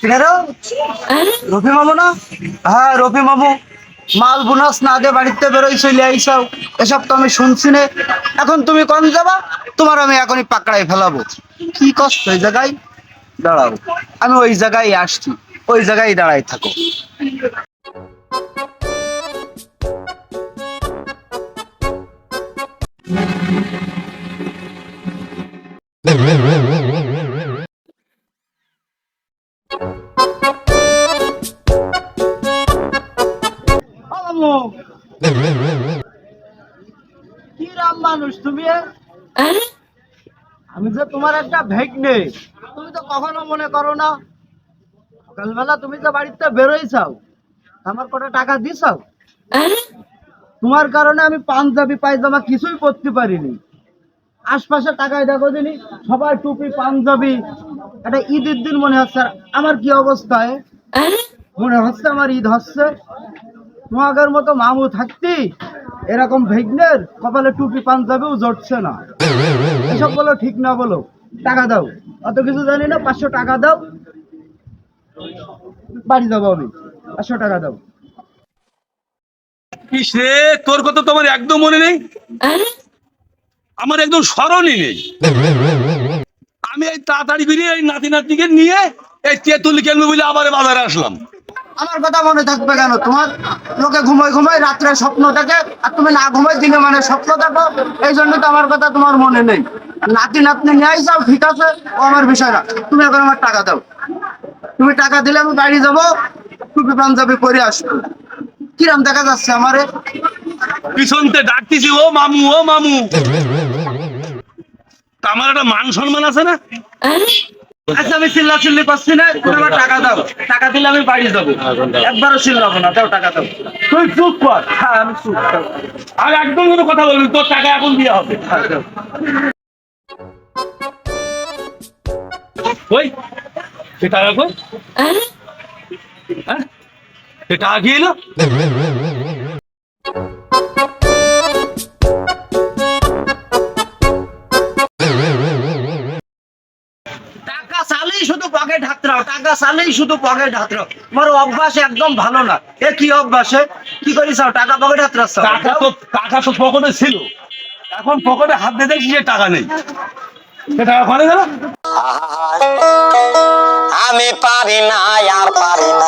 কিনারো? রফি মামু না? হ্যাঁ রফি মামু। মাল বোনাস না দিয়ে বাড়িতে বেরোই চলে আইসাও। এসব তো আমি শুনছি না। এখন তুমি কোন যাবা? তোমার আমি এখনই পাকড়াই ফেলাবো। কি কষ্ট ওই জায়গায়? দাঁড়াও। আমি ওই জায়গায় আসছি। ওই জায়গায় দাঁড়াই থাকো। ও কি রাম মানুষ তুমি? আমি যে তোমার একটা ভেগ নেই তুমি তো কখনো মনে করো না। সকালবেলা তুমি যে বাড়িতে বেরোইছাও আমার কটা টাকা দিছাও? তোমার কারণে আমি পাঞ্জাবি, পায়জামা কিছুই পরতে পারিনি। আশপাশে টাকায় দেখো দিনি সবাই টুপি, পাঞ্জাবি, একটা ঈদের দিন মনে হচ্ছে। আমার কি অবস্থায়? মনে হচ্ছে আমার ঈদ হচ্ছে। তোমাদের মতো মামু থাকতি এরকম ভেগনের কপালে টুপি, পাঞ্জাবিও জড়ছে না। এসব বলো, ঠিক না বলো, টাকা দাও। অত কিছু জানি না, পাঁচশো টাকা দাও। বাড়ি যাব আমি, পাঁচশো টাকা দাও। ইস রে তোর কথা তোমার একদম মনে নেই। আমার একদম স্মরণই নেই। আমি এই তাড়াতাড়ি করে এই নাতি নাতনিকে নিয়ে এই তেঁতুল কিনবো বলে আবার বাজারে আসলাম। আমার কথা মনে থাকবে কেন? তোমার লোকে ঘুমায় ঘুমায় রাত্রে স্বপ্ন দেখে আর তুমি না ঘুমায় দিনে মানে স্বপ্ন দেখো। এই জন্য তো আমার কথা তোমার মনে নেই। আর নাতি নাতনি নিয়ে যাও ঠিক আছে? ও আমার বিষয় না। তুমি এখন আমার টাকা দাও। তুমি টাকা দিলে আমি বাড়ি যাব টুপি পাঞ্জাবি পরে আসব। কিরাম দেখা যাচ্ছে আমারে? পিছনতে ডাকতেছি ও মামু ও মামু। তা আমার একটা মান সম্মান আছে না? আচ্ছা আমি চিল্লা চিল্লি করছি না তুমি আমার টাকা দাও। টাকা দিলে আমি বাড়ি যাব। একবারও চিল্লাবো না দাও টাকা দাও। তুই চুপ কর। হ্যাঁ আমি চুপ আর একদম কোনো কথা বলবি তোর টাকা এখন দিয়ে হবে। ওই সে টাকা কই হ্যাঁ? টাকা এলো টাকা চালেই শুধু পকেট হাতরাও টাকা চালেই শুধু পকেট হাতরাও তোমার অভ্যাস একদম ভালো না। এ কি অভ্যাসে কি করিস টাকা পকেট হাতরাচ্ছ টাকা তো টাকা তো পকেটে ছিল। এখন পকেটে হাত দিয়ে দেখছি যে টাকা নেই। সে টাকা ওখানে গেল? আমি পারি না আর পারি না।